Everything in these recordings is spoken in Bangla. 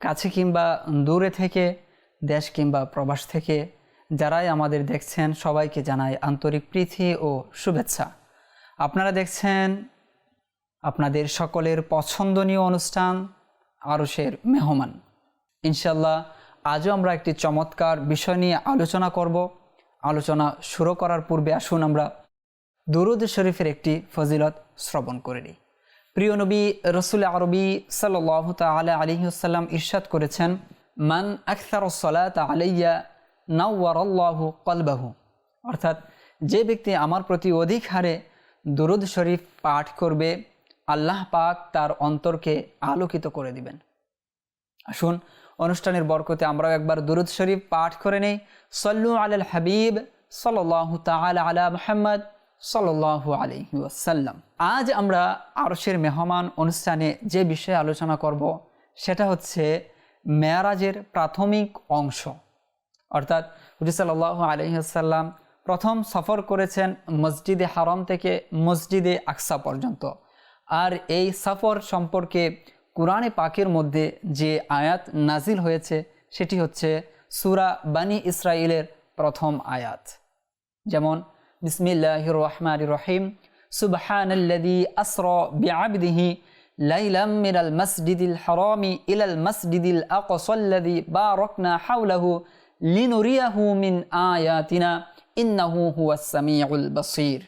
কাছে কিংবা দূরে থেকে, দেশ কিংবা প্রবাস থেকে, যারাই আমাদের দেখছেন, সবাইকে জানাই আন্তরিক প্রীতি ও শুভেচ্ছা। আপনারা দেখছেন আপনাদের সকলের পছন্দনীয় অনুষ্ঠান, আরশের মেহমান। ইনশাল্লাহ আজও আমরা একটি চমৎকার বিষয় নিয়ে আলোচনা করব। আলোচনা শুরু করার পূর্বে আসুন আমরা দুরুদ শরীফের একটি ফজিলত শ্রবণ করে নিই। প্রিয় নবী রসুল আরবি সাল্লাহ তালা আলিহাসাল্লাম ইরশাদ করেছেন, মান আখতার সলাত আলাইয়া নাউয়ারল্লাহু কলবাহু। অর্থাৎ যে ব্যক্তি আমার প্রতি অধিক হারে দুরুদ শরীফ পাঠ করবে, আল্লাহ পাক তার অন্তরকে আলোকিত করে দিবেন। আসুন, অনুষ্ঠানের বরকতে আমরাও একবার দুরুদ শরীফ পাঠ করে নেই। সল্লু আল হাবিব সাল্লাহ তালা আলা মোহাম্মদ সাল্লাহ আলহি ওয়াসাল্লাম। আজ আমরা আরশের মেহমান অনুষ্ঠানে যে বিষয়ে আলোচনা করব, সেটা হচ্ছে মেয়ারাজের প্রাথমিক অংশ। অর্থাৎ হুজুর সাল্লাহ আলহিহাসাল্লাম প্রথম সফর করেছেন মসজিদে হারম থেকে মসজিদে আকসা পর্যন্ত। আর এই সফর সম্পর্কে কোরআনে পাকের মধ্যে যে আয়াত নাজিল হয়েছে, সেটি হচ্ছে সুরা বানি ইসরায়েলের প্রথম আয়াত। যেমন বিসমিল্লাহ রহমান রহিম সুবহানাল্লাযী আসরা বিআবদিহি লাইলাম মিনাল মাসজিদিল হারামি ইলাল মাসজিদিল আকসাল্লাযী বারাকনা হাওলাহু লিনুরিয়াহু মিন আয়াতিনা ইন্নাহু হুয়াস সামিউল বাসীর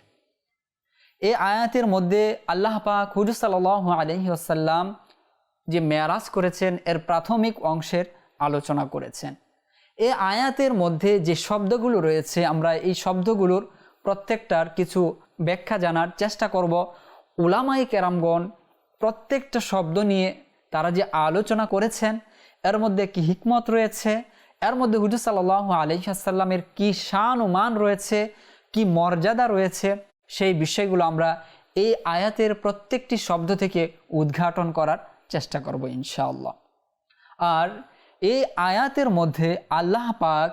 এই আয়াতের মধ্যে আল্লাহ পাক হুজুর সাল্লাল্লাহু আলাইহি ওয়াসাল্লাম যে মেয়ারাজ করেছেন, এর প্রাথমিক অংশের আলোচনা করেছেন। এই আয়াতের মধ্যে যে শব্দগুলো রয়েছে, আমরা এই শব্দগুলোর প্রত্যেকটার কিছু ব্যাখ্যা জানার চেষ্টা করব। উলামাই কেরামগণ প্রত্যেকটা শব্দ নিয়ে তারা যে আলোচনা করেছেন, এর মধ্যে কি হিকমত রয়েছে, এর মধ্যে হুজুর সাল্লাহ আলহিহাসাল্লামের কি শান ও মান রয়েছে, কি মর্যাদা রয়েছে, সেই বিষয়গুলো আমরা এই আয়াতের প্রত্যেকটি শব্দ থেকে উদ্ঘাটন করার চেষ্টা করব ইনশাআল্লাহ। আর এই আয়াতের মধ্যে আল্লাহ পাক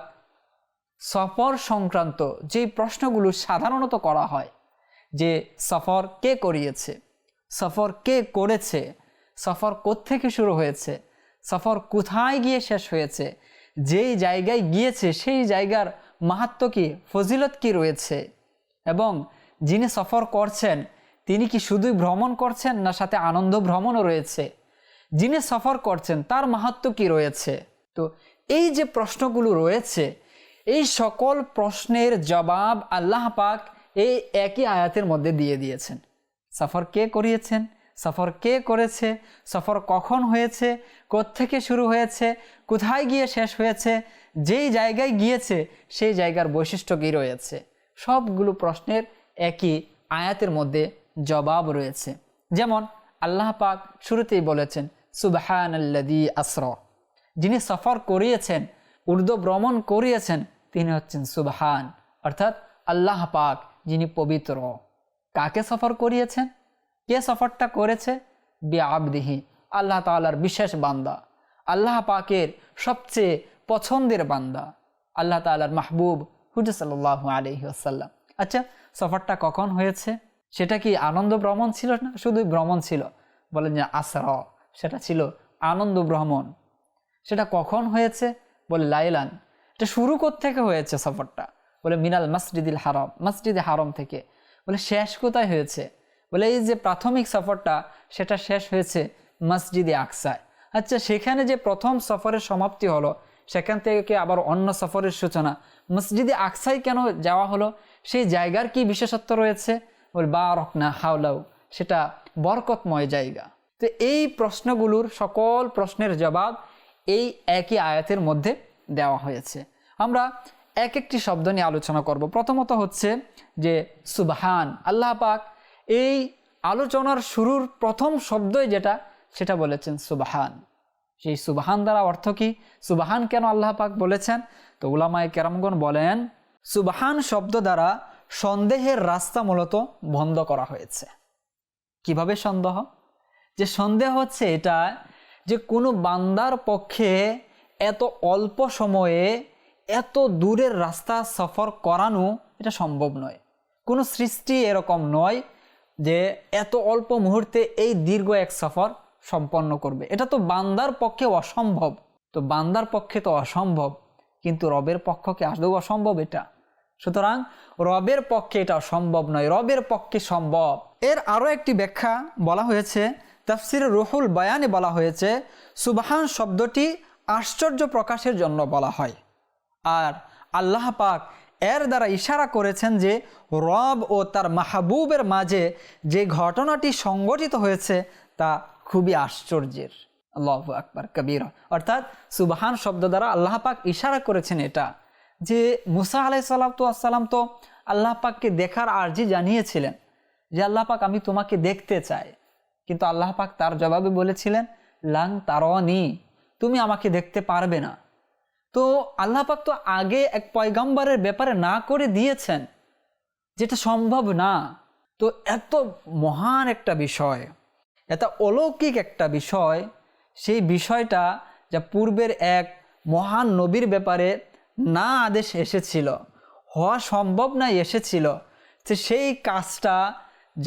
সফর সংক্রান্ত যে প্রশ্নগুলো সাধারণত করা হয়, যে সফর কে করিয়েছে, সফর কে করেছে, সফর থেকে শুরু হয়েছে, সফর কোথায় গিয়ে শেষ হয়েছে, যেই জায়গায় গিয়েছে সেই জায়গার মাহাত্ম কি, ফজিলত কি রয়েছে এবং যিনি সফর করছেন, তিনি কি শুধুই ভ্রমণ করছেন না সাথে আনন্দ ভ্রমণও রয়েছে, যিনি সফর করছেন তার মাহাত্ম কি রয়েছে? তো এই যে প্রশ্নগুলো রয়েছে এই সকল প্রশ্নের জবাব আল্লাহ পাক এই একই আয়াতের মধ্যে দিয়ে দিয়েছেন। সফর কে করিয়েছেন? সফর কে করেছে? সফর কখন হয়েছে? থেকে শুরু হয়েছে? কোথায় গিয়ে শেষ হয়েছে? যেই জায়গায় গিয়েছে, সেই জায়গার বৈশিষ্ট্য কী রয়েছে? সবগুলো প্রশ্নের একই আয়াতের মধ্যে জবাব রয়েছে। যেমন, আল্লাহ পাক শুরুতেই বলেছেন সুবাহান আসর। যিনি সফর করিয়েছেন উর্দু ভ্রমণ করিয়েছেন তিনি হচ্ছেন সুবহান, অর্থাৎ আল্লাহ পাক, যিনি পবিত্র। কাকে সফর করিয়েছেন? কে সফরটা করেছে? বি আবদিহি আল্লাহ তালার বিশেষ বান্দা। আল্লাহ পাকের সবচেয়ে পছন্দের বান্দা, আল্লাহ তালার মাহবুব হুজুর সাল্লাহ আলহি আসাল্লাম আচ্ছা সফরটা কখন হয়েছে? সেটা কি আনন্দ ভ্রমণ ছিল না? শুধুই ভ্রমণ ছিল? বলেন যে আসর, সেটা ছিল আনন্দ ভ্রমণ। সেটা কখন হয়েছে? বলে লাইলান এটা শুরু থেকে হয়েছে সফরটা? বলে মিনাল মসজিদিল হারম, মসজিদে হারম থেকে। বলে শেষ কোথায় হয়েছে? বলে এই যে প্রাথমিক সফরটা, সেটা শেষ হয়েছে মসজিদে আকসায়। আচ্ছা সেখানে যে প্রথম সফরের সমাপ্তি হলো, সেখান থেকে আবার অন্য সফরের সূচনা? মসজিদে আকসাই কেন যাওয়া হলো? সেই জায়গার কি বিশেষত্ব রয়েছে? বল বা রকনা হাওলাও সেটা বরকতময় জায়গা। তো এই প্রশ্নগুলোর সকল প্রশ্নের জবাব এই একই আয়াতের মধ্যে দেওয়া হয়েছে। আমরা এক একটি শব্দ নিয়ে আলোচনা করব। প্রথমত হচ্ছে যে সুবহান, আল্লাহ পাক এই আলোচনার শুরুর প্রথম শব্দই যেটা, সেটা বলেছেন সুবহান। সেই সুবাহান দ্বারা অর্থ কি? সুবহান কেন আল্লাহ পাক বলেছেন? তো উলামায় কেরামগণ বলেন, সুবহান শব্দ দ্বারা সন্দেহের রাস্তা মূলত বন্ধ করা হয়েছে। কীভাবে সন্দেহ? যে সন্দেহ হচ্ছে এটা যে কোনো বান্দার পক্ষে এত অল্প সময়ে এত দূরের রাস্তা সফর করানো এটা সম্ভব নয়। কোনো সৃষ্টি এরকম নয় যে এত অল্প মুহূর্তে এই দীর্ঘ এক সফর সম্পন্ন করবে। এটা তো বান্দার পক্ষে অসম্ভব। তো বান্দার পক্ষে তো অসম্ভব, কিন্তু রবের পক্ষকে আদৌ অসম্ভব এটা। সুতরাং রবের পক্ষে এটা সম্ভব নয়, রবের পক্ষে সম্ভব। এর আরও একটি ব্যাখ্যা বলা হয়েছে, তাফসির রুহুল বয়ানে বলা হয়েছে, সুবাহান শব্দটি আশ্চর্য প্রকাশের জন্য বলা হয়। আর আল্লাহ পাক এর দ্বারা ইশারা করেছেন যে, রব ও তার মাহবুবের মাঝে যে ঘটনাটি সংগঠিত হয়েছে, তা খুবই আশ্চর্যের। আল্লাহ আকবর, কবির। অর্থাৎ সুবাহান শব্দ দ্বারা আল্লাহ পাক ইশারা করেছেন এটা যে, মুসা আলাই সাল্লাম তো আল্লাহ পাককে দেখার আর্জি জানিয়েছিলেন যে, আল্লাহ পাক আমি তোমাকে দেখতে চাই। কিন্তু আল্লাহ পাক তার জবাবে বলেছিলেন, লাং তারনি তুমি আমাকে দেখতে পারবে না। তো আল্লাহ পাক তো আগে এক পয়গাম্বারের ব্যাপারে না করে দিয়েছেন, যেটা সম্ভব না। তো এত মহান একটা বিষয়, এত অলৌকিক একটা বিষয়, সেই বিষয়টা যা পূর্বের এক মহান নবীর ব্যাপারে না আদেশ এসেছিল, হওয়া সম্ভব না এসেছিল যে সেই কাজটা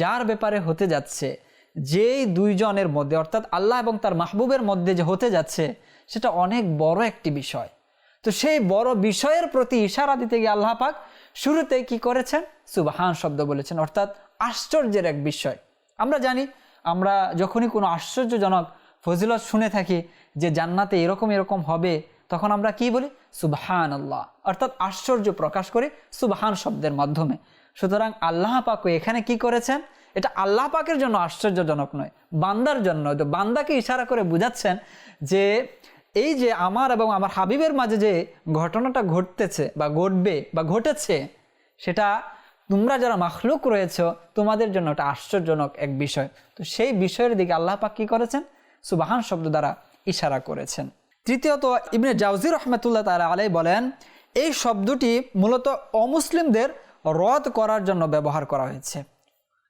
যার ব্যাপারে হতে যাচ্ছে, যেই দুইজনের মধ্যে, অর্থাৎ আল্লাহ এবং তার মাহবুবের মধ্যে যে হতে যাচ্ছে সেটা অনেক বড় একটি বিষয়। তো সেই বড় বিষয়ের প্রতি ইশারা দিতে গিয়ে আল্লাহ পাক শুরুতে কি করেছেন? সুবাহান শব্দ বলেছেন। অর্থাৎ আশ্চর্যের এক বিষয়। আমরা জানি, আমরা যখনই কোনো আশ্চর্যজনক ফজিলত শুনে থাকি যে জান্নাতে এরকম এরকম হবে, তখন আমরা কি বলি? সুবহান আল্লাহ অর্থাৎ আশ্চর্য প্রকাশ করি সুবহান শব্দের মাধ্যমে। সুতরাং আল্লাহ পাক এখানে কি করেছেন? এটা আল্লাহ পাকের জন্য আশ্চর্যজনক নয়, বান্দার জন্য বান্দাকে ইশারা করে বুঝাচ্ছেন যে এই যে আমার এবং আমার হাবিবের মাঝে যে ঘটনাটা ঘটতেছে বা ঘটবে বা ঘটেছে, সেটা তোমরা যারা মাখলুক রয়েছ, তোমাদের জন্য একটা আশ্চর্যজনক এক বিষয়। তো সেই বিষয়ের দিকে আল্লাহ পাক কী করেছেন? সুবাহান শব্দ দ্বারা ইশারা করেছেন। তৃতীয়ত, ইবনে জাউজির রহমতুল্লাহ তালা আলাই বলেন, এই শব্দটি মূলত অমুসলিমদের রদ করার জন্য ব্যবহার করা হয়েছে।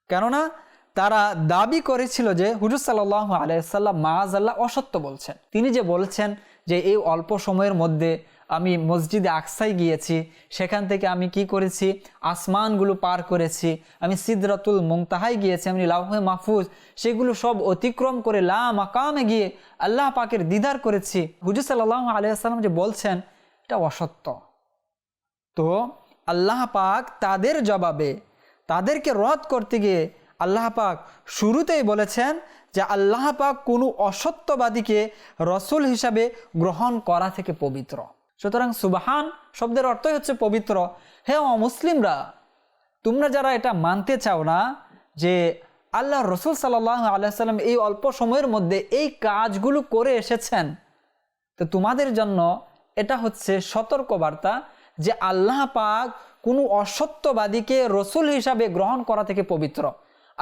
কেননা তারা দাবি করেছিল যে হুজুর সাল্লাহ আলাইসাল্লাম মাজ আল্লাহ অসত্য বলছেন। তিনি যে বলছেন যে এই অল্প সময়ের মধ্যে আমি মসজিদে আকসাই গিয়েছি, সেখান থেকে আমি কি করেছি? আসমানগুলো পার করেছি, আমি সিদরাতুল মুংতাহাই গিয়েছি, আমি লাউহে মাহফুজ, সেগুলো সব অতিক্রম করে লা মাকামে গিয়ে আল্লাহ পাকের দিদার করেছি। হুজুর সাল্লাহ আলিয়াল্লাম যে বলছেন, এটা অসত্য। তো আল্লাহ পাক তাদের জবাবে তাদেরকে রদ করতে গিয়ে আল্লাহ পাক শুরুতেই বলেছেন যে আল্লাহ পাক কোনো অসত্যবাদীকে রসুল হিসাবে গ্রহণ করা থেকে পবিত্র। সুতরাং সুবাহান শব্দের অর্থই হচ্ছে পবিত্র। হে অমুসলিমরা, তোমরা যারা এটা মানতে চাও না যে আল্লাহ রসুল সাল্লাহ আল্লাহ সাল্লাম এই অল্প সময়ের মধ্যে এই কাজগুলো করে এসেছেন, তো তোমাদের জন্য এটা হচ্ছে সতর্কবার্তা যে আল্লাহ পাক কোনো অসত্যবাদীকে রসুল হিসাবে গ্রহণ করা থেকে পবিত্র।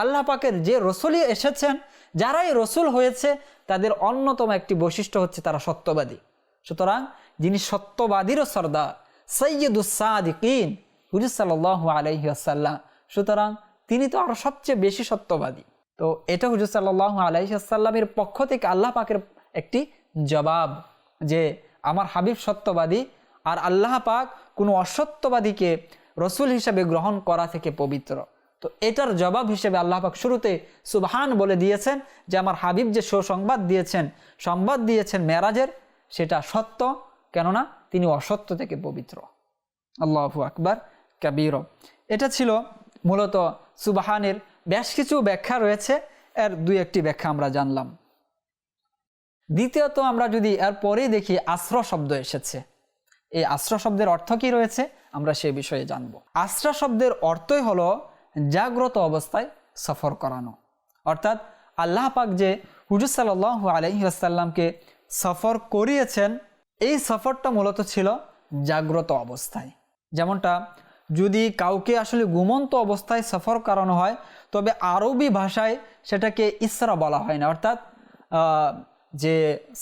আল্লাহ পাকের যে রসুলই এসেছেন, যারাই রসুল হয়েছে, তাদের অন্যতম একটি বৈশিষ্ট্য হচ্ছে তারা সত্যবাদী। সুতরাং যিনি সত্যবাদীরও সর্দার সৈয়দুসাদিকিন হুজুর সাল্লাহ আলহি আসাল্লাম সুতরাং তিনি তো আরও সবচেয়ে বেশি সত্যবাদী। তো এটা হুজুর সাল্লাহ আলহি আসাল্লামের পক্ষ থেকে আল্লাহ পাকের একটি জবাব যে, আমার হাবিব সত্যবাদী আর আল্লাহ পাক কোনো অসত্যবাদীকে রসুল হিসাবে গ্রহণ করা থেকে পবিত্র। তো এটার জবাব হিসেবে আল্লাহ পাক শুরুতে সুবহান বলে দিয়েছেন যে আমার হাবিব যে সুসংবাদ দিয়েছেন, সংবাদ দিয়েছেন মেরাজের, সেটা সত্য, কেননা তিনি অসত্য থেকে পবিত্র। আল্লাহু আকবার, কাবির। এটা ছিল মূলত সুবাহানের বেশ কিছু ব্যাখ্যা রয়েছে, এর দুই একটি ব্যাখ্যা আমরা জানলাম। দ্বিতীয়ত আমরা যদি এর পরেই দেখি আশ্র শব্দ এসেছে। এই আশ্র শব্দের অর্থ কি রয়েছে? আমরা সে বিষয়ে জানব। আশ্রা শব্দের অর্থই হলো জাগ্রত অবস্থায় সফর করানো। অর্থাৎ আল্লাহ পাক যে হুজুর সাল্লাহ আলহি আসাল্লামকে সফর করিয়েছেন, এই সফরটা মূলত ছিল জাগ্রত অবস্থায়। যেমনটা, যদি কাউকে আসলে ঘুমন্ত অবস্থায় সফর করানো হয়, তবে আরবি ভাষায় সেটাকে ইসরা বলা হয় না। অর্থাৎ যে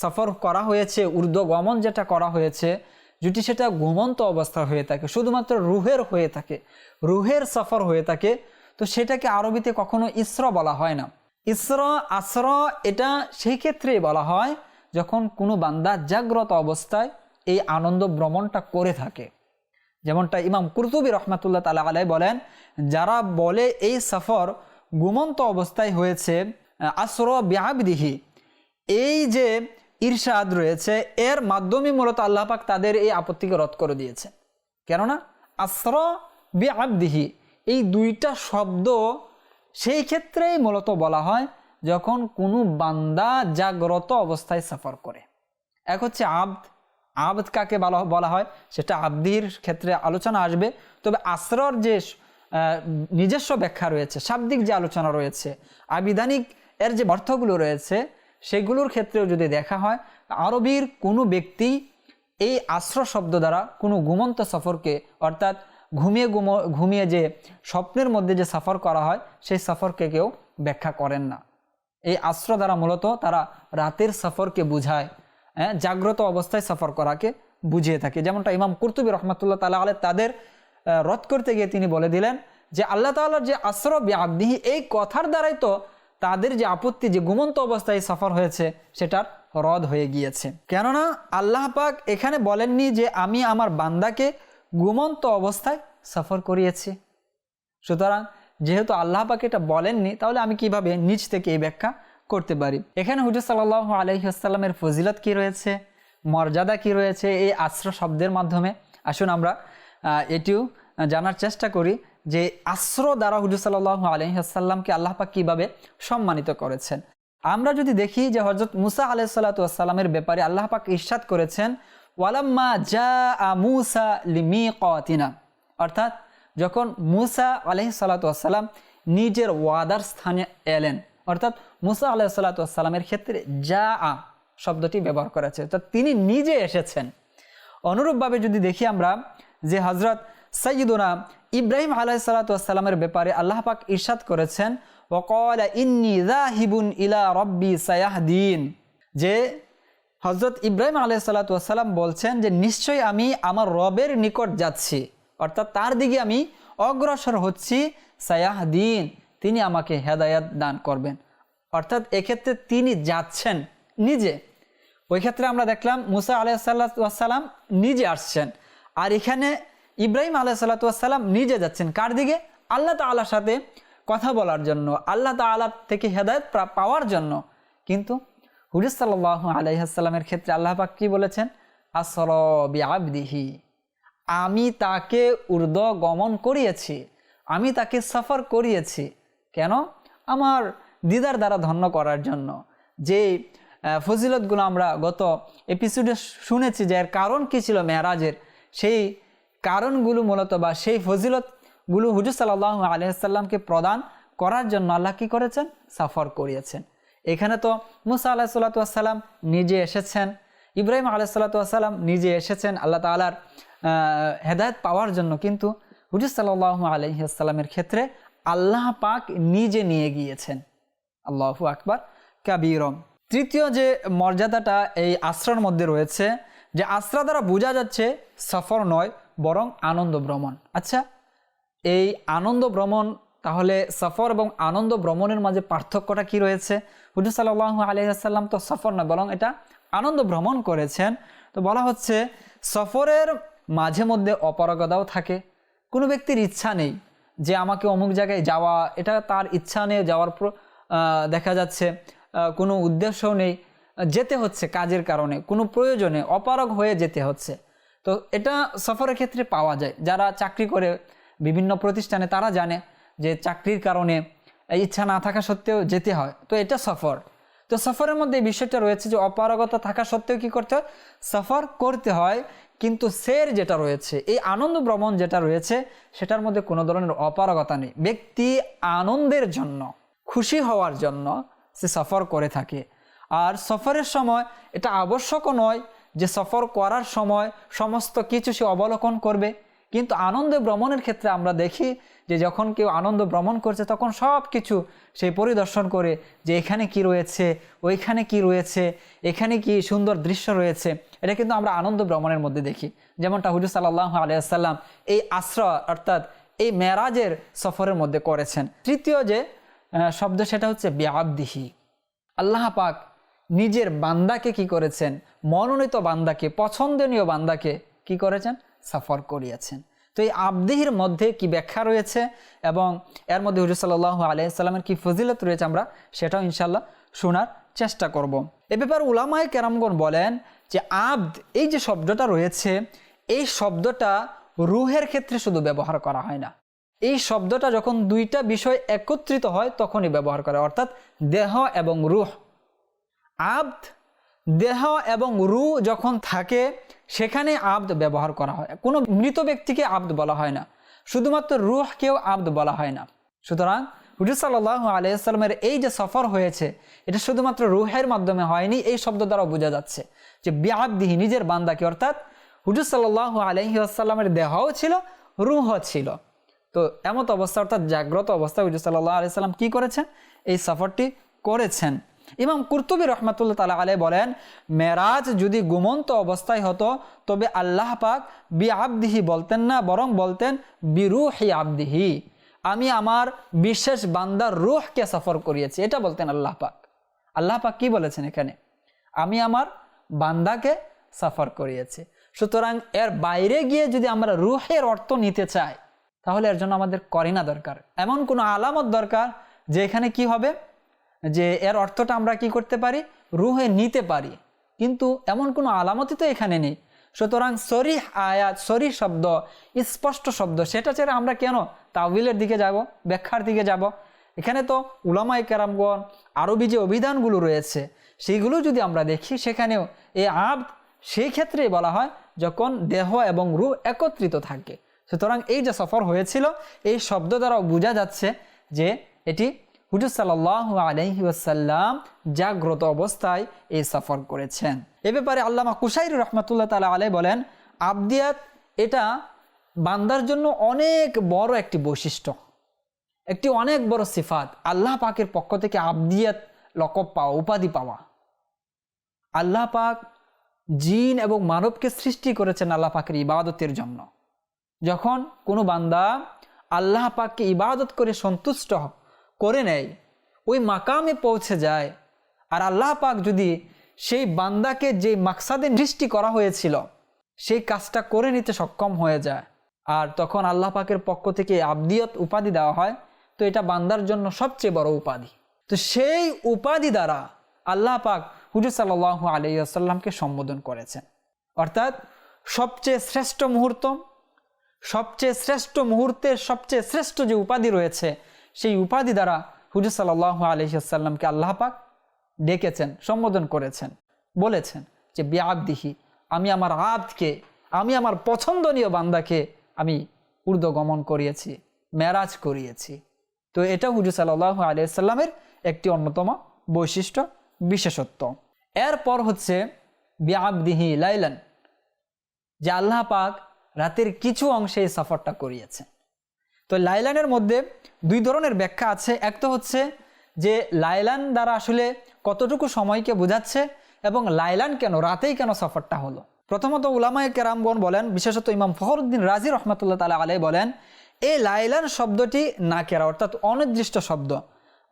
সফর করা হয়েছে, ঊর্ধ্বগমন যেটা করা হয়েছে যদি সেটা ঘুমন্ত অবস্থা হয়ে থাকে, শুধুমাত্র রুহের হয়ে থাকে, রুহের সফর হয়ে থাকে, তো সেটাকে আরবিতে কখনো ইসর বলা হয় না। ইসর আশ্র এটা সেই ক্ষেত্রেই বলা হয় যখন কোনো বান্দা জাগ্রত অবস্থায় এই আনন্দ ভ্রমণটা করে থাকে। যেমনটা ইমাম কুরতুবি রহমাতুল্লাহ তালা আলাই বলেন, যারা বলে এই সফর ঘুমন্ত অবস্থায় হয়েছে আশ্র ব্যাবদিহি এই যে ঈর্ষাদ রয়েছে। এর মাধ্যমে মূলত আল্লাহ পাক তাদের এই আপত্তিকে রদ করে দিয়েছে। কেননা আশ্র বি আবদিহি এই দুইটা শব্দ সেই ক্ষেত্রেই মূলত বলা হয় যখন কোনো বান্দা জাগ্রত অবস্থায় সফর করে। এক হচ্ছে আব্দ। আবদ কাকে বলা বলা হয়, সেটা আব্দির ক্ষেত্রে আলোচনা আসবে। তবে আশ্রর যে নিজস্ব ব্যাখ্যা রয়েছে, শাব্দিক যে আলোচনা রয়েছে, আবিধানিক এর যে অর্থগুলো রয়েছে সেগুলোর ক্ষেত্রেও যদি দেখা হয়, আরবির কোনো ব্যক্তি এই আশ্রয় শব্দ দ্বারা কোনো ঘুমন্ত সফরকে, অর্থাৎ ঘুমিয়ে ঘুম, ঘুমিয়ে যে স্বপ্নের মধ্যে যে সফর করা হয়, সেই সফরকে কেউ ব্যাখ্যা করেন না। এই আশ্র দ্বারা মূলত তারা রাতের সফরকে বুঝায় হ্যাঁ জাগ্রত অবস্থায় সফর করাকে বুঝিয়ে থাকে। যেমনটা ইমাম কুরতুবি রহমতুল্লাহ তালা আলে তাদের রদ করতে গিয়ে তিনি বলে দিলেন যে, আল্লাহ তাল্লার যে আশ্রয় ব্যাবদিহি এই কথার দ্বারাই তো তাদের যে আপত্তি, যে ঘুমন্ত অবস্থায় সফর হয়েছে, সেটার রদ হয়ে গিয়েছে। কেননা আল্লাহ পাক এখানে বলেননি যে আমি আমার বান্দাকে ঘুমন্ত অবস্থায় সফর করিয়েছি। সুতরাং যেহেতু আল্লাহ পাক এটা বলেননি, তাহলে আমি কীভাবে নিজ থেকে এই ব্যাখ্যা করতে পারি? এখানে হুজুর সাল্লাহ আলহিহাস্লামের ফজিলত কি রয়েছে? মর্যাদা কি রয়েছে? এই আশ্র শব্দের মাধ্যমে আসুন আমরা এটিও জানার চেষ্টা করি। যে আশ্র দ্বারা হুজুর সাল্লাহ আলহিহাস্লামকে আল্লাহ পাক কীভাবে সম্মানিত করেছেন। আমরা যদি দেখি যে হজরত মুসা আলহ আলাইসাল্লাতামের ব্যাপারে আল্লাহ পাক ইরশাদ করেছেন, ওয়ালাম্মা জা আ মুসা লিমি কতিনা অর্থাৎ যখন মুসা আলহি সাল্লাতাম নিজের ওয়াদার স্থানে এলেন, অর্থাৎ মুসা আলাহ সাল্লাতামের ক্ষেত্রে যা আ শব্দটি ব্যবহার করেছে অর্থাৎ তিনি নিজে এসেছেন। অনুরূপভাবে যদি দেখি আমরা যে হজরত সৈয়দুনা ইব্রাহিম আলাহ সাল্লাতামের ব্যাপারে আল্লাহ পাক ইরশাদ করেছেন ইলা যে হজরত ইব্রাহিম আলাহ সাল্লাতাম বলছেন যে, নিশ্চয়ই আমি আমার রবের নিকট যাচ্ছি, অর্থাৎ তার দিকে আমি অগ্রসর হচ্ছি, সায়াহদিন, তিনি আমাকে হেদায়াত দান করবেন। অর্থাৎ এক্ষেত্রে তিনি যাচ্ছেন নিজে। ওই ক্ষেত্রে আমরা দেখলাম মুসা আলাহ সাল্লাম নিজে আসছেন। আর এখানে ইব্রাহিম আলাহ সাল্লাতাম নিজে যাচ্ছেন কার দিকে? আল্লাহ তাল্লার সাথে কথা বলার জন্য, আল্লাহ তাল্লাহ থেকে হেদায়ত পাওয়ার জন্য। কিন্তু সাল্লাহ আলাইসাল্লামের ক্ষেত্রে আল্লাহ পাক কি বলেছেন? আসর বিআবদিহি। আমি তাকে উর্দ গমন করিয়েছি, আমি তাকে সফর করিয়েছি। কেন? আমার দিদার দ্বারা ধন্য করার জন্য। যে ফজিলতগুলো আমরা গত এপিসোডে শুনেছি যে এর কারণ কী ছিল মেয়ারাজের সেই কারণগুলো মূলত বা সেই ফজিলতগুলো হুজুর সাল্লাহ আলহিসাল্লামকে প্রদান করার জন্য আল্লাহ কী করেছেন? সফর করিয়েছেন। এখানে তো মুসা আল্লাহ সাল্লাতাম নিজে এসেছেন, ইব্রাহিম আলাহ সাল্লাতাম নিজে এসেছেন, আল্লাহ তালার হেদায়ত পাওয়ার জন্য কিন্তু হুজুর সাল্লাহ আলহিহাস্লামের ক্ষেত্রে আল্লাহ পাক নিজে নিয়ে গিয়েছেন। আল্লাহু আকবার, কাবিরম। তৃতীয় যে মর্যাদাটা এই আশ্রার মধ্যে রয়েছে, যে আশ্রা দ্বারা বোঝা যাচ্ছে সফর নয় বরং আনন্দ ভ্রমণ। আচ্ছা এই আনন্দ ভ্রমণ, তাহলে সফর এবং আনন্দ ভ্রমণের মাঝে পার্থক্যটা কি রয়েছে? হুজুর সাল্লাহ আলহিহাসাল্লাম তো সফর নয় বরং এটা আনন্দ ভ্রমণ করেছেন। তো বলা হচ্ছে, সফরের মাঝে মধ্যে অপারগতাও থাকে। কোনো ব্যক্তির ইচ্ছা নেই যে আমাকে অমুক জায়গায় যাওয়া, এটা তার ইচ্ছা নেই, যাওয়ার দেখা যাচ্ছে কোনো উদ্দেশ্যও নেই। যেতে হচ্ছে কাজের কারণে, কোনো প্রয়োজনে অপারগ হয়ে যেতে হচ্ছে। তো এটা সফরের ক্ষেত্রে পাওয়া যায়। যারা চাকরি করে বিভিন্ন প্রতিষ্ঠানে তারা জানে যে চাকরির কারণে ইচ্ছা না থাকা সত্ত্বেও যেতে হয়। তো এটা সফর। তো সফরের মধ্যে এই বিষয়টা রয়েছে যে অপারগতা থাকা সত্ত্বেও কি করতে হয়? সফর করতে হয়, কিন্তু সের যেটা রয়েছে, এই আনন্দ ভ্রমণ যেটা রয়েছে, সেটার মধ্যে কোনো ধরনের অপারগতা নেই। ব্যক্তি আনন্দের জন্য, খুশি হওয়ার জন্য সে সফর করে থাকে। আর সফরের সময় এটা আবশ্যকও নয় যে সফর করার সময় সমস্ত কিছু সে অবলোকন করবে। কিন্তু আনন্দ ভ্রমণের ক্ষেত্রে আমরা দেখি যে যখন কেউ আনন্দ ভ্রমণ করছে, তখন সব কিছু সেই পরিদর্শন করে যে এখানে কি রয়েছে, ওইখানে কি রয়েছে, এখানে কি সুন্দর দৃশ্য রয়েছে। এটা কিন্তু আমরা আনন্দ ভ্রমণের মধ্যে দেখি। যেমনটা হুজুর সাল্লাহ আলিয়াল্লাম এই আশ্রয় অর্থাৎ এই মেরাজের সফরের মধ্যে করেছেন। তৃতীয় যে শব্দ সেটা হচ্ছে ব্যাবদিহি আল্লাহ পাক নিজের বান্দাকে কি করেছেন? মনোনীত বান্দাকে, পছন্দনীয় বান্দাকে কি করেছেন? সফর করিয়েছেন। তো এই আবদিহির মধ্যে কি ব্যাখ্যা রয়েছে এবং এর মধ্যে হুজুর সাল্লাহ আলাইসাল্লামের কি ফজিলত রয়েছে আমরা সেটাও ইনশাল্লাহ শোনার চেষ্টা করব। এ ব্যাপারে উলামায় কেরামগণ বলেন যে আব্দ, এই যে শব্দটা রয়েছে, এই শব্দটা রুহের ক্ষেত্রে শুধু ব্যবহার করা হয় না। এই শব্দটা যখন দুইটা বিষয় একত্রিত হয়, তখনই ব্যবহার করে অর্থাৎ দেহ এবং রুহ। আব্দ, দেহ এবং রু যখন থাকে, সেখানে আব্দ ব্যবহার করা হয়। কোনো মৃত ব্যক্তিকে আব্দ বলা হয় না। শুধুমাত্র রুহকেও আব্দ বলা হয় না। সুতরাং হুজুর সাল্লাহ আলাইসাল্লামের এই যে সফর হয়েছে, এটা শুধুমাত্র রুহের মাধ্যমে হয়নি, এই শব্দ দ্বারা বোঝা যাচ্ছে যে বিয়াবদিহি নিজের বান্দাকে, অর্থাৎ হুজুর সাল্লাহ আলহি আসাল্লামের দেহও ছিল রুহ ছিল। তো এমত অবস্থা, অর্থাৎ জাগ্রত অবস্থায় হুজুর সাল্লাহ আলাইসাল্লাম কী করেছেন? এই সফরটি করেছেন। ইমাম কুর্তুবী রহমাতুল্লাহ তালা আলাই বলেন, মেরাজ যদি গুমন্ত অবস্থায় হতো, তবে আল্লাহ পাক বি আবদিহি বলতেন না, বরং বলতেন বিরুহি আবদিহি। আমি আমার বিশেষ বান্দার রুহকে সফর করিয়েছি। এটা বলতেন আল্লাহ পাক। আল্লাহ পাক কি বলেছেন এখানে? আমি আমার বান্দাকে সফর করিয়েছি। সুতরাং এর বাইরে গিয়ে যদি আমরা রুহের অর্থ নিতে চাই, তাহলে এর জন্য আমাদের করিনা দরকার। এমন কোনো আলামত দরকার যে এখানে কি হবে? যে এর অর্থটা আমরা কি করতে পারি? রুহে নিতে পারি। কিন্তু এমন কোনো আলামতি তো এখানে নেই। সুতরাং সরিহ আয়াত সরি শব্দ, স্পষ্ট শব্দ, সেটা ছেড়ে আমরা কেন তাওবিলের দিকে যাব, ব্যাখ্যার দিকে যাব? এখানে তো উলামাই কেরামগণ, আরবি যে অভিধানগুলো রয়েছে সেইগুলো যদি আমরা দেখি, সেখানেও এ আব, সেই ক্ষেত্রেই বলা হয় যখন দেহ এবং রু একত্রিত থাকে। সুতরাং এই যে সফর হয়েছিল, এই শব্দ দ্বারাও বোঝা যাচ্ছে যে এটি হুজুর সাল্লাহ আলহি জাগ্রত অবস্থায় এই সফর করেছেন। এ ব্যাপারে আল্লামা কুসাইর রহমতুল্লাহ তালা আলাই বলেন, আবদিয়াত এটা বান্দার জন্য অনেক বড় একটি বৈশিষ্ট্য। একটি অনেক বড় সিফাত। আল্লাহ পাকের পক্ষ থেকে আবদিয়াত লকব পাওয়া, উপাধি পাওয়া। আল্লাহ পাক জিন এবং মানবকে সৃষ্টি করেছেন আল্লাহ পাকের ইবাদতের জন্য। যখন কোনো বান্দা আল্লাহ পাককে ইবাদত করে সন্তুষ্ট করে নেয়। ওই মাকামে পৌঁছে যায়। আর আল্লাহ পাক যদি সেই বান্দাকে যে মাকসাদে দৃষ্টি করা হয়েছিল, সেই কাজটা করে নিতে সক্ষম হয়ে যায়। আর তখন আল্লাহ পাকের পক্ষ থেকে আবদিয়ত উপাধি দেওয়া হয়। তো এটা বান্দার জন্য সবচেয়ে বড় উপাধি। তো সেই উপাধি দ্বারা আল্লাহ পাক হুজুর সাল্লাহ আলাইসাল্লামকে সম্বোধন করেছেন। অর্থাৎ সবচেয়ে শ্রেষ্ঠ মুহূর্ত, সবচেয়ে শ্রেষ্ঠ মুহূর্তের সবচেয়ে শ্রেষ্ঠ যে উপাধি রয়েছে সেই উপাধি দ্বারা হুজুর সাল্লাহ আলহিসাল্লামকে আল্লাহ পাক ডেকেছেন, সম্বোধন করেছেন। বলেছেন যে বিয়াবদিহি আমি আমার আবকে আমি আমার পছন্দনীয় বান্দাকে আমি উর্দ গমন করিয়েছি, মেরাজ করিয়েছি। তো এটা হুজুর সাল্লাহ আলিয়াল্লামের একটি অন্যতম বৈশিষ্ট্য, বিশেষত্ব। এরপর হচ্ছে বিয়াবদিহি লাইলান যে আল্লাহ পাক রাতের কিছু অংশে এই সফরটা করিয়েছেন। তো লাইলানের মধ্যে দুই ধরনের ব্যাখ্যা আছে। এক তো হচ্ছে যে লাইলান দ্বারা আসলে কতটুকু সময়কে বোঝাচ্ছে এবং লাইলান কেন, রাতেই কেন সফরটা হলো? প্রথমত উলামায় কেরামগণ বলেন, বিশেষত ইমাম ফখরুদ্দিন রাজি রহমতুল্লাহ তালা আলাই বলেন এই লাইলান শব্দটি না কেরা অর্থাৎ অনির্দিষ্ট শব্দ।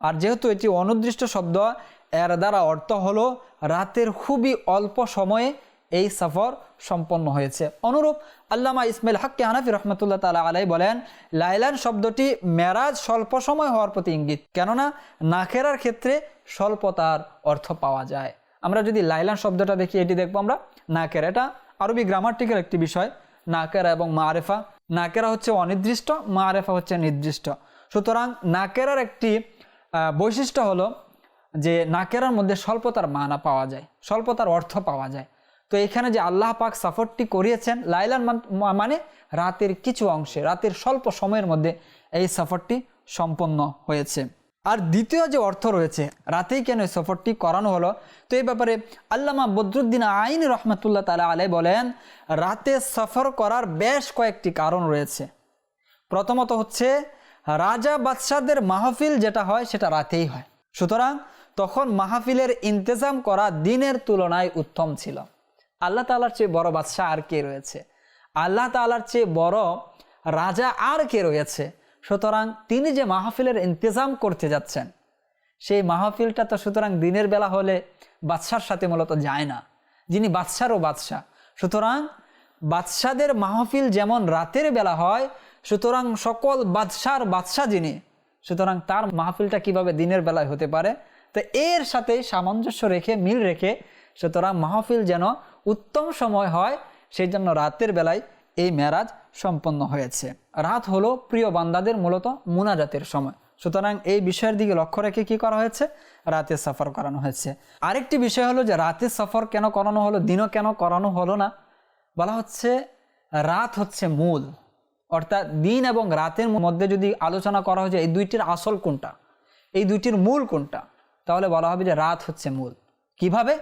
আর যেহেতু এটি অনির্দিষ্ট শব্দ, এর দ্বারা অর্থ হলো রাতের খুবই অল্প সময়ে এই সফর সম্পন্ন হয়েছে। অনুরূপ আল্লামা ইসমাইল হককে হানাফি রহমতুল্লাহ তালা আলাই বলেন, লাইলান শব্দটি মেরাজ স্বল্প সময় হওয়ার প্রতি ইঙ্গিত, কেননা নাখেরার ক্ষেত্রে স্বল্পতার অর্থ পাওয়া যায়। আমরা যদি লাইলান শব্দটা দেখি, এটি দেখব আমরা। নাকেরা এটা আরবি গ্রামার্টিকের একটি বিষয়। নাকেরা এবং মারেফা নাকেরা হচ্ছে অনির্দিষ্ট, মারেফা হচ্ছে নির্দিষ্ট। সুতরাং নাকেরার একটি বৈশিষ্ট্য হলো যে নাকেরার মধ্যে স্বল্পতার মানা পাওয়া যায়, স্বল্পতার অর্থ পাওয়া যায়। তো এখানে যে আল্লাহ পাক সফরটি করিয়েছেন, লাইলান মানে রাতের কিছু অংশে, রাতের স্বল্প সময়ের মধ্যে এই সফরটি সম্পন্ন হয়েছে। আর দ্বিতীয় যে অর্থ রয়েছে, রাতেই কেন এই সফরটি করানো হলো? তো এই ব্যাপারে আল্লামা বদরুদ্দিন আইন রহমতুল্লাহ তালা আলাই বলেন, রাতে সফর করার বেশ কয়েকটি কারণ রয়েছে। প্রথমত হচ্ছে, রাজা বাদশাদের মাহফিল যেটা হয়, সেটা রাতেই হয়। সুতরাং তখন মাহফিলের ইন্তজাম করা দিনের তুলনায় উত্তম ছিল। আল্লাহ তালার চেয়ে বড় বাদশাহ আর কে রয়েছে? আল্লাহ তালার চেয়ে বড় রাজা আর কে রয়েছে? সুতরাং তিনি যে মাহফিলের ইন্তজাম করতে যাচ্ছেন, সেই মাহফিলটা তো সুতরাং দিনের বেলা হলে বাদশার সাথে মূলত যায় না। যিনি বাদশারও বাদশাহ। সুতরাং বাদশাদের মাহফিল যেমন রাতের বেলা হয়, সুতরাং সকল বাদশার বাদশাহ যিনি, সুতরাং তার মাহফিলটা কীভাবে দিনের বেলায় হতে পারে, তো এর সাথে সামঞ্জস্য রেখে, মিল রেখে সুতরাং মাহফিল যেন উত্তম সময় হয় সেই জন্য রাতের বেলায় এই মেরাজ সম্পন্ন হয়েছে। রাত হলো প্রিয় বান্দাদের মূলত মুনাজাতের সময়। সুতরাং এই বিষয়ের দিকে লক্ষ্য রেখে কি করা হয়েছে? রাতে সফর করানো হয়েছে। আরেকটি বিষয় হলো যে, রাতে সফর কেন করানো হলো, দিনও কেন করানো হলো না? বলা হচ্ছে, রাত হচ্ছে মূল। অর্থাৎ দিন এবং রাতের মধ্যে যদি আলোচনা করা হয় যে, এই দুইটির আসল কোনটা? এই দুইটির মূল কোনটা? তাহলে বলা হবে যে, রাত হচ্ছে মূল। কীভাবে?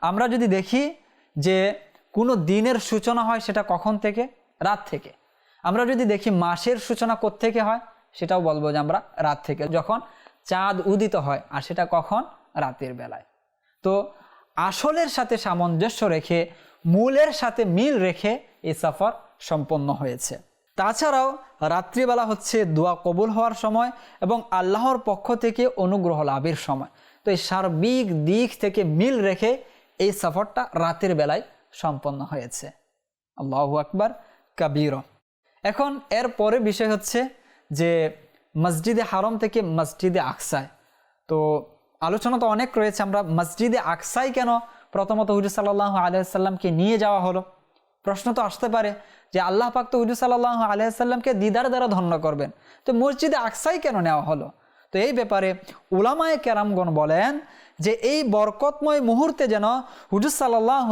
আমরা যদি দেখি যে কোনো দিনের সূচনা হয় সেটা কখন থেকে? রাত থেকে। আমরা যদি দেখি মাসের সূচনা থেকে হয়, সেটাও বলব যে আমরা রাত থেকে। যখন চাঁদ উদিত হয়, আর সেটা কখন? রাতের বেলায়। তো আসলের সাথে সামঞ্জস্য রেখে, মূলের সাথে মিল রেখে এই সফর সম্পন্ন হয়েছে। তাছাড়াও রাত্রিবেলা হচ্ছে দোয়া কবুল হওয়ার সময় এবং আল্লাহর পক্ষ থেকে অনুগ্রহ লাভের সময়। তো এই সার্বিক দিক থেকে মিল রেখে এই সফরটা রাতের বেলায় সম্পন্ন হয়েছে। আল্লাহ আকবার, কাবির। এখন এর পরে বিষয় হচ্ছে যে মসজিদে হারম থেকে মসজিদে আকসায়। তো আলোচনা তো অনেক রয়েছে, আমরা মসজিদে আকসাই কেন প্রথমত হুজুর সাল্লাহ নিয়ে যাওয়া হলো? প্রশ্ন তো আসতে পারে যে আল্লাহ পাক তো হুজুর সাল্লাহ দিদার দ্বারা ধন্য করবেন। তো মসজিদে আকসাই কেন নেওয়া হলো? তো এই ব্যাপারে উলামায় কেরামগণ বলেন যে এই বরকতময় মুহূর্তে যেন হুজুর সাল্লাহ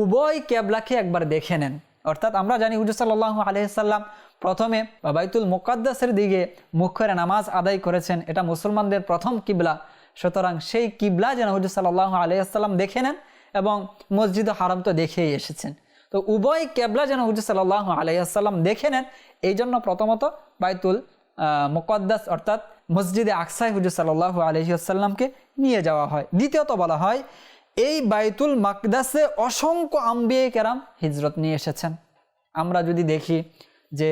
উভয় কেবলাকে একবার দেখে নেন। অর্থাৎ আমরা জানি হুজুর সাল্লাহ আলহিসাল্লাম প্রথমে বাইতুল মোকাদ্দাসের দিকে মুখ করে নামাজ আদায় করেছেন, এটা মুসলমানদের প্রথম কিবলা। সুতরাং সেই কিবলা যেন হুজুর সাল্লাহ আলহিহাল্লাম দেখে নেন এবং মসজিদ হারাম তো দেখেই এসেছেন। তো উভয় কেবলা যেন হুজুর সাল্লাহ আলহিহাল্লাম দেখে নেন এই জন্য প্রথমত বাইতুল মোকদ্দাস অর্থাৎ মসজিদে আকসাই হুজুর সাল্লাহ আলহিহাল্লামকে নিয়ে যাওয়া হয়। দ্বিতীয়ত বলা হয়, এই বাইতুল মাকদাসে অসংখ্য আম্বিয়ে কেরাম হিজরত নিয়ে এসেছেন। আমরা যদি দেখি যে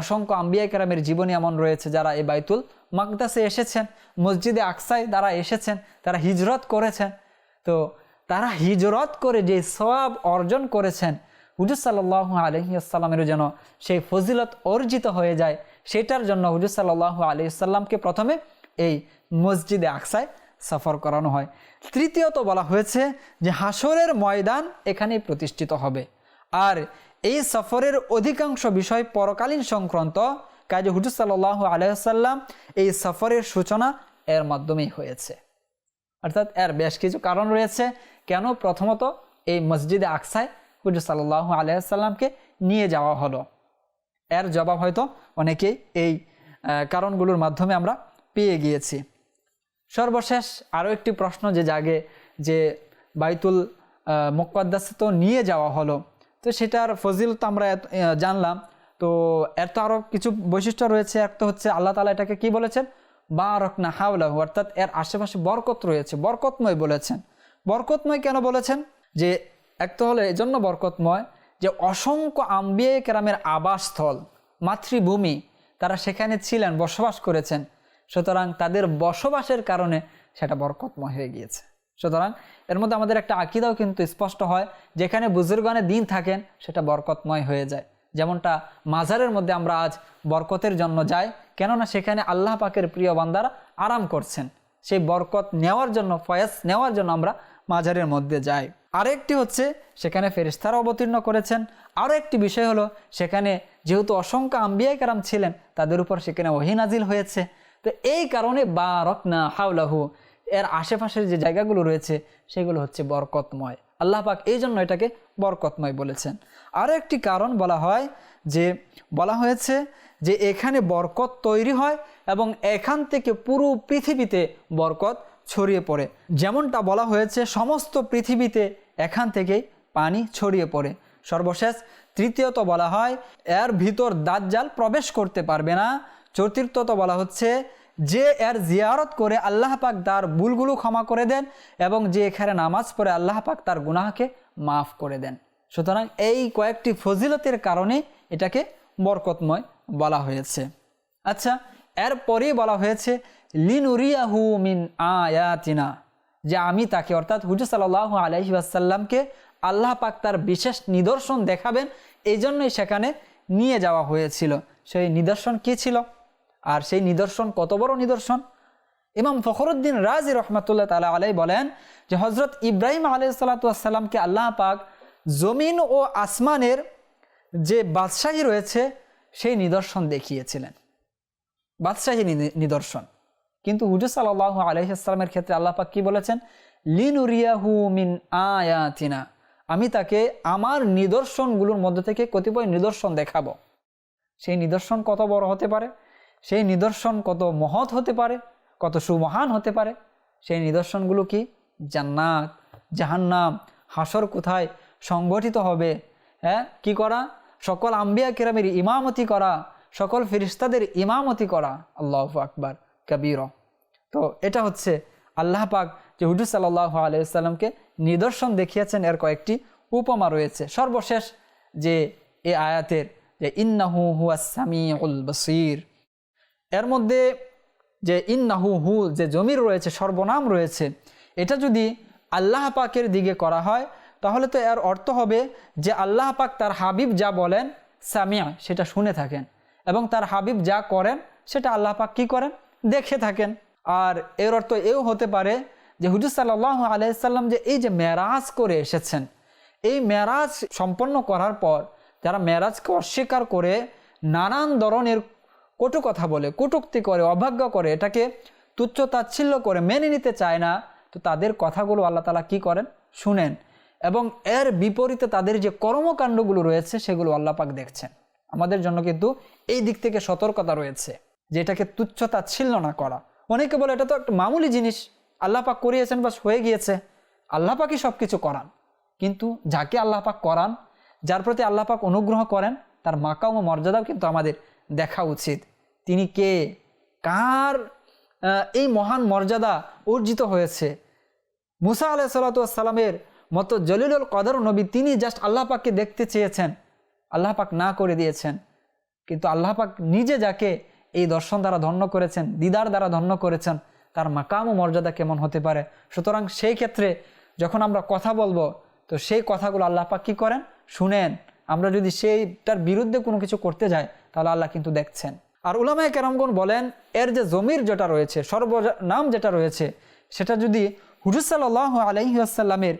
অসংখ্য আম্বিয়া কেরামের জীবনী এমন রয়েছে যারা এই বাইতুল মাকদাসে এসেছেন, মসজিদে আকসাই তারা এসেছেন, তারা হিজরত করেছেন। তো তারা হিজরত করে যে সব অর্জন করেছেন, হুজুর সাল্লাহ আলহিসাল্লামের যেন সেই ফজিলত অর্জিত হয়ে যায় সেটার জন্য হুজুর সাল্লাহ আলহিসাল্লামকে প্রথমে এই মসজিদে আকসায় সফর করানো হয়। তৃতীয়ত বলা হয়েছে যে হাসরের ময়দান এখানেই প্রতিষ্ঠিত হবে। আর এই সফরের অধিকাংশ বিষয় পরকালীন সংক্রান্ত, কাজে হুজুর সাল্লাহ আলহাম এই সফরের সূচনা এর মাধ্যমেই হয়েছে। অর্থাৎ এর বেশ কিছু কারণ রয়েছে কেন প্রথমত এই মসজিদে আকসায় হুজুর সাল্লাহ আলহামকে নিয়ে যাওয়া হলো। এর জবাব হয়তো অনেকেই এই কারণগুলোর মাধ্যমে আমরা পেয়ে গিয়েছি। সর্বশেষ আরও একটি প্রশ্ন যে জাগে যে বাইতুল মোকদ্দাসে তো নিয়ে যাওয়া হলো, তো সেটার ফজিল তো আমরা জানলাম। তো এর তো আরও কিছু বৈশিষ্ট্য রয়েছে। এক তো হচ্ছে আল্লাহ তালা এটাকে কি বলেছেন? বা রকনা হাওলাহু, অর্থাৎ এর আশেপাশে বরকত রয়েছে, বরকতময় বলেছেন। বরকতময় কেন বলেছেন? যে এক তো হলো এই জন্য বরকতময় যে অসংখ্য আম্বিয়ে কেরামের আবাসস্থল, মাতৃভূমি, তারা সেখানে ছিলেন, বসবাস করেছেন। সুতরাং তাদের বসবাসের কারণে সেটা বরকতময় হয়ে গিয়েছে। সুতরাং এর মধ্যে আমাদের একটা আকিদাও কিন্তু স্পষ্ট হয়, যেখানে বুজুর্গানে দিন থাকেন, সেটা বরকতময় হয়ে যায়। যেমনটা মাজারের মধ্যে আমরা আজ বরকতের জন্য যাই, কেননা সেখানে আল্লাহ পাকের প্রিয় বান্দারা আরাম করছেন। সেই বরকত নেওয়ার জন্য ফয়াস নেওয়ার জন্য আমরা মাজারের মধ্যে যাই। আরেকটি হচ্ছে, সেখানে ফেরিস্তারা অবতীর্ণ করেছেন। আরও একটি বিষয় হলো, সেখানে যেহেতু অসংখ্য আম্বিয়া কারাম ছিলেন, তাদের উপর সেখানে ওহিনাজিল হয়েছে। তো এই কারণে বা রকনা হাউলাহু এর আশেপাশের যে জায়গাগুলো রয়েছে, সেগুলো হচ্ছে বরকতময়। আল্লাহ পাক এই জন্য এটাকে বরকতময় বলেছেন। আরও একটি কারণ বলা হয় যে, বলা হয়েছে যে, এখানে বরকত তৈরি হয় এবং এখান থেকে পুরো পৃথিবীতে বরকত ছড়িয়ে পড়ে। যেমনটা বলা হয়েছে, সমস্ত পৃথিবীতে এখান থেকেই পানি ছড়িয়ে পড়ে। সর্বশেষ, তৃতীয়ত বলা হয়, এর ভিতর দাজ্জাল প্রবেশ করতে পারবে না। চতুর্থত বলা হচ্ছে, যে এর জিয়ারত করে আল্লাহ পাক তার ভুলগুলো ক্ষমা করে দেন এবং যে এখানে নামাজ পড়ে আল্লাহ পাক তার গুনাহকে মাফ করে দেন। সুতরাং এই কয়েকটি ফজিলতের কারণে এটাকে বরকতময় বলা হয়েছে। আচ্ছা এরপরেই বলা হয়েছে লিনুরিয়াহু মিন আয়াতিনা, যে আমি তাকে, অর্থাৎ হুজুর সাল্লাহ আলহি আসাল্লামকে আল্লাহ পাক তার বিশেষ নিদর্শন দেখাবেন এই জন্যই সেখানে নিয়ে যাওয়া হয়েছিল। সেই নিদর্শন কী ছিল? আর সেই নিদর্শন কত বড় নিদর্শন? ইমাম ফখরুদ্দিন রাজি রহমতুল্লাহ তালা আলাই বলেন যে হজরত ইব্রাহিম আলাই সাল্লাতামকে আল্লাহ পাক জমিন ও আসমানের যে বাদশাহী রয়েছে, সেই নিদর্শন দেখিয়েছিলেন। বাদশাহী নিদর্শন। কিন্তু হুজুর সাল্লাহ আলহিসাল্লামের ক্ষেত্রে আল্লাহ পাক কি বলেছেন? লিনুরিয়াহু মিন আয়াতিনা। আমি তাকে আমার নিদর্শনগুলোর মধ্যে থেকে কতিপয় নিদর্শন দেখাবো। সেই নিদর্শন কত বড় হতে পারে? সেই নিদর্শন কত মহৎ হতে পারে? কত সুমহান হতে পারে? সেই নিদর্শনগুলো কি? জান্নাত, জাহান্নাম হাসর কোথায় সংগঠিত হবে? হ্যাঁ কি করা? সকল আম্বিয়া কেরামের ইমামতি করা, সকল ফিরিস্তাদের ইমামতি করা। আল্লাহ আকবার। কবির তো এটা হচ্ছে আল্লাহ পাক যে হুজুর সাল্লাহ আলাইসাল্লামকে নিদর্শন দেখিয়েছেন এর কয়েকটি উপমা রয়েছে। সর্বশেষ যে এ আয়াতের যে ইন্নাহু হুয়াসামি উল বসির। এর মধ্যে যে ইন্নাহু হু যে জমির রয়েছে, সর্বনাম রয়েছে, এটা যদি আল্লাহ পাকের দিকে করা হয়, তাহলে তো এর অর্থ হবে যে আল্লাহ পাক তার হাবিব যা বলেন, সামিয়া, সেটা শুনে থাকেন। এবং তার হাবিব যা করেন, সেটা আল্লাহ পাক কী করেন? দেখে থাকেন। আর এর অর্থ এও হতে পারে যে হুজুর সাল্লাহ আলাইসাল্লাম যে এই যে মেরাজ করে এসেছেন, এই মেরাজ সম্পন্ন করার পর যারা মেরাজকে অস্বীকার করে, নানান ধরনের কটু কথা বলে, কটুক্তি করে, অভাগ্য করে, এটাকে তুচ্ছ তাচ্ছিল্য করে মেনে নিতে চায় না, তো তাদের কথাগুলো আল্লাহ তালা কি করেন? শুনেন। এবং এর বিপরীতে তাদের যে কর্মকাণ্ডগুলো রয়েছে, সেগুলো আল্লাহ পাক দেখছেন। আমাদের জন্য কিন্তু এই দিক থেকে সতর্কতা রয়েছে। যে এটাকে তুচ্ছ তাচ্ছিল্য না করা। অনেকে বলে, এটা তো একটা মামুলি জিনিস। আল্লাহ পাক করিয়েছেন, বাস হয়ে গিয়েছে। আল্লাহ পাকই সব কিছু করান। কিন্তু যাকে আল্লাহ পাক করান, যার প্রতি আল্লাহ পাক অনুগ্রহ করেন, তার মাকাম ও মর্যাদাও কিন্তু আমাদের দেখা উচিত। তিনি কে? কার এই মহান মর্যাদা অর্জিত হয়েছে? মুসা আলাহ সাল্লাতামের মতো জলিলুল কদর নবী তিনি জাস্ট আল্লাহ পাককে দেখতে চেয়েছেন। আল্লাহ পাক না করে দিয়েছেন। কিন্তু আল্লাহ পাক নিজে যাকে এই দর্শন দ্বারা ধন্য করেছেন, দিদার দ্বারা ধন্য করেছেন, তার মাকাম ও মর্যাদা কেমন হতে পারে? সুতরাং সেই ক্ষেত্রে যখন আমরা কথা বলব, তো সেই কথাগুলো আল্লাহ পাক কী করেন? শুনেন। আমরা যদি সেইটার বিরুদ্ধে কোনো কিছু করতে যাই, তাহলে আল্লাহ কিন্তু দেখছেন। আর উলামায় কেরামগণ বলেন, এর যে জমির যেটা রয়েছে, সর্বনাম যেটা রয়েছে, সেটা যদি হুজুর সাল্লাহ আলহি আসাল্লামের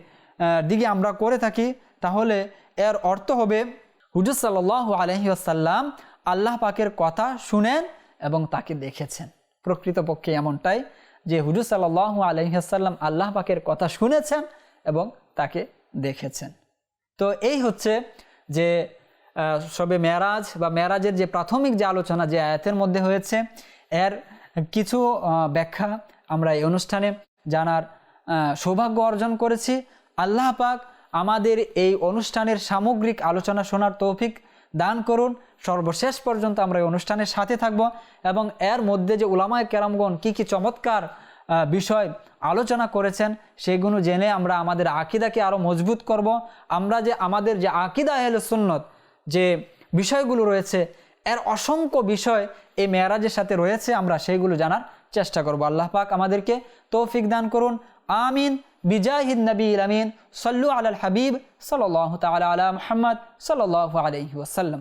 দিকে আমরা করে থাকি, তাহলে এর অর্থ হবে, হুজুর সাল্লাহ আলহি আসাল্লাম আল্লাহ পাকের কথা শুনেন এবং তাকে দেখেছেন। প্রকৃতপক্ষে এমনটাই যে হুজুর সাল্লাহ আলহিহাসাল্লাম আল্লাহ পাকের কথা শুনেছেন এবং তাকে দেখেছেন। তো এই হচ্ছে যে সবে মেরাজ বা মেরাজের যে প্রাথমিক যে আলোচনা যে আয়াতের মধ্যে হয়েছে, এর কিছু ব্যাখ্যা আমরা এই অনুষ্ঠানে জানার সৌভাগ্য অর্জন করেছি। আল্লাহ পাক আমাদের এই অনুষ্ঠানের সামগ্রিক আলোচনা শোনার তৌফিক দান করুন। সর্বশেষ পর্যন্ত আমরা এই অনুষ্ঠানের সাথে থাকব এবং এর মধ্যে যে উলামায় কেরামগণ কি কি চমৎকার বিষয় আলোচনা করেছেন, সেগুলো জেনে আমরা আমাদের আকিদাকে আরও মজবুত করব। আমরা যে আমাদের যে আকিদা আহলে সুন্নত যে বিষয়গুলো রয়েছে, এর অসংখ্য বিষয় এই মেয়ারাজের সাথে রয়েছে, আমরা সেইগুলো জানার চেষ্টা করব। আল্লাহ পাক আমাদেরকে তৌফিক দান করুন। আমিন। বিজাহিদ নবী আমিন সল্লু আলাল হাবিব সাল্লাহ তালা আলা মোহাম্মদ সাল্লাহ আলহি ওয়াসাল্লাম